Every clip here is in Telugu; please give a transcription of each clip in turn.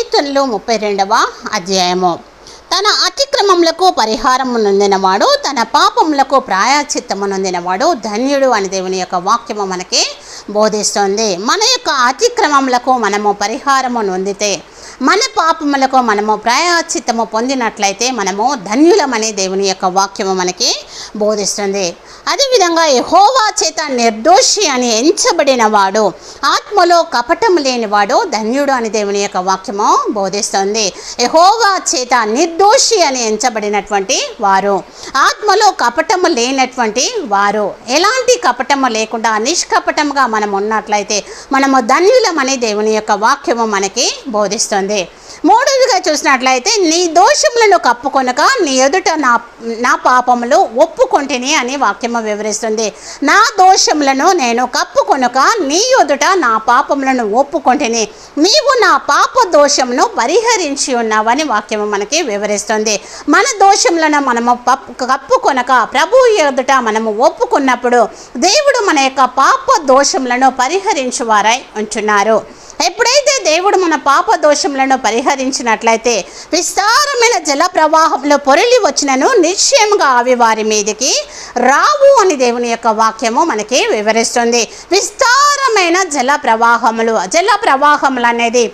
కీర్తనలు ముప్పై రెండవ అధ్యాయము. తన అతిక్రమములకు పరిహారము నొందినవాడు తన పాపములకు ప్రాయచిత్తము నొందినవాడు ధన్యుడు అని దేవుని యొక్క వాక్యము మనకి బోధిస్తుంది. మన యొక్క అతిక్రమములకు మనము పరిహారము నొందితే మన పాపములకు మనము ప్రాయచిత్తము పొందినట్లయితే మనము ధన్యులమని దేవుని యొక్క వాక్యము మనకి బోధిస్తుంది. అదేవిధంగా యహోవా చేత నిర్దోషి అని ఎంచబడిన వాడు ఆత్మలో కపటం లేనివాడు ధన్యుడు అని దేవుని యొక్క వాక్యము బోధిస్తుంది. యహోవా చేత నిర్దోషి అని ఎంచబడినటువంటి వారు ఆత్మలో కపటము లేనటువంటి వారు ఎలాంటి కపటము లేకుండా నిష్కపటముగా మనం ఉన్నట్లయితే మనము ధన్యులమని దేవుని యొక్క వాక్యము మనకి బోధిస్తుంది. మూడవదిగా చూసినట్లయితే నీ దోషములను కప్పుకొనక నీ ఎదుట నా నా పాపములు ఒప్పుకొంటిని అని వాక్యము వివరిస్తుంది. నా దోషములను నేను కప్పుకొనక నీ ఎదుట నా పాపములను ఒప్పుకొంటిని. నీవు నా పాప దోషమును పరిహరించి ఉన్నావని వాక్యము మనకి వివరిస్తుంది. మన దోషములను మనము పప్పు కప్పుకొనక ప్రభు ఎదుట మనము ఒప్పుకున్నప్పుడు దేవుడు మన యొక్క పాప దోషములను పరిహరించువారై ఉంచున్నారు ఎప్పుడైతే దేవుడు మన పాప దోషములను పరిహరించినట్లయితే విస్తారమైన జల ప్రవాహంలో పొరలి వచ్చినను నిశ్చయముగా అవి వారి మీదకి రావు అని దేవుని యొక్క వాక్యము మనకి వివరిస్తుంది. విస్తారమైన జల ప్రవాహములు జల ప్రవాహములు అనేది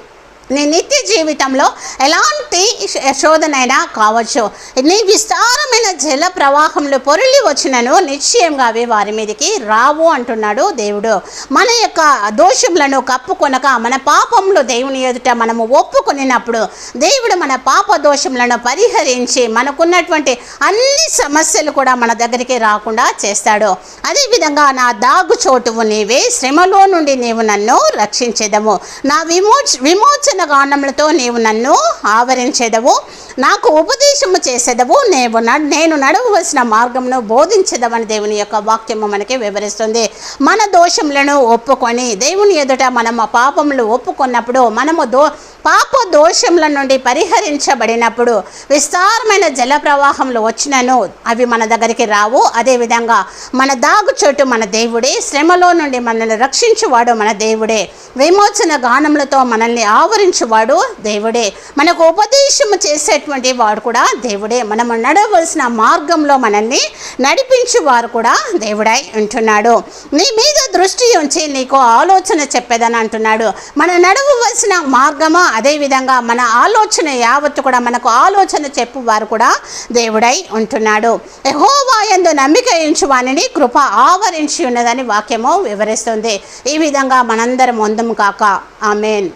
నీ నిత్య జీవితంలో ఎలాంటి శోధనైనా కావచ్చు. నీ విస్తారమైన జల ప్రవాహంలో పొరలి వచ్చినను నిశ్చయంగా అవి వారి మీదకి రావు అంటున్నాడు దేవుడు. మన యొక్క దోషములను కప్పుకొనక మన పాపములు దేవుని ఎదుట మనము ఒప్పుకొనినప్పుడు దేవుడు మన పాప దోషములను పరిహరించి మనకున్నటువంటి అన్ని సమస్యలు కూడా మన దగ్గరికి రాకుండా చేస్తాడు. అదేవిధంగా నా దాగు చోటువు నీవే శ్రమలో నుండి నీవు నన్ను రక్షించేదము. నా విమోచ విమోచన గానములతో నీవు నన్ను ఆవరించేదవు. నాకు ఉపదేశము చేసేదవు. నేను నేను నడవవలసిన మార్గమును బోధించదవని దేవుని యొక్క వాక్యము మనకి వివరిస్తుంది. మన దోషములను ఒప్పుకొని దేవుని ఎదుట మనం పాపములు ఒప్పుకున్నప్పుడు మనము దో పాప దోషముల నుండి పరిహరించబడినప్పుడు విస్తారమైన జల ప్రవాహంలో వచ్చినను అవి మన దగ్గరికి రావు. అదేవిధంగా మన దాగు చోటు మన దేవుడే. శ్రమలో నుండి మనల్ని రక్షించువాడు మన దేవుడే. విమోచన గానములతో మనల్ని ఆవరించువాడు దేవుడే. మనకు ఉపదేశము చేసేటువంటి వాడు కూడా దేవుడే. మనము నడవలసిన మార్గంలో మనల్ని నడిపించువారు కూడా దేవుడై ఉంటున్నాడు. నీ మీద దృష్టి ఉంచి నీకు ఆలోచన చెప్పేదని అంటున్నాడు. మన నడవవలసిన మార్గమా అదేవిధంగా మన ఆలోచన యావత్తు కూడా మనకు ఆలోచన చెప్పు వారు కూడా దేవుడై ఉంటున్నాడు. యహోవాయందు నమ్మిక ఉంచు వానిని కృప ఆవరించి ఉన్నదని వాక్యము వివరిస్తుంది. ఈ విధంగా మనందరం ముందము కాక. ఆమెన్.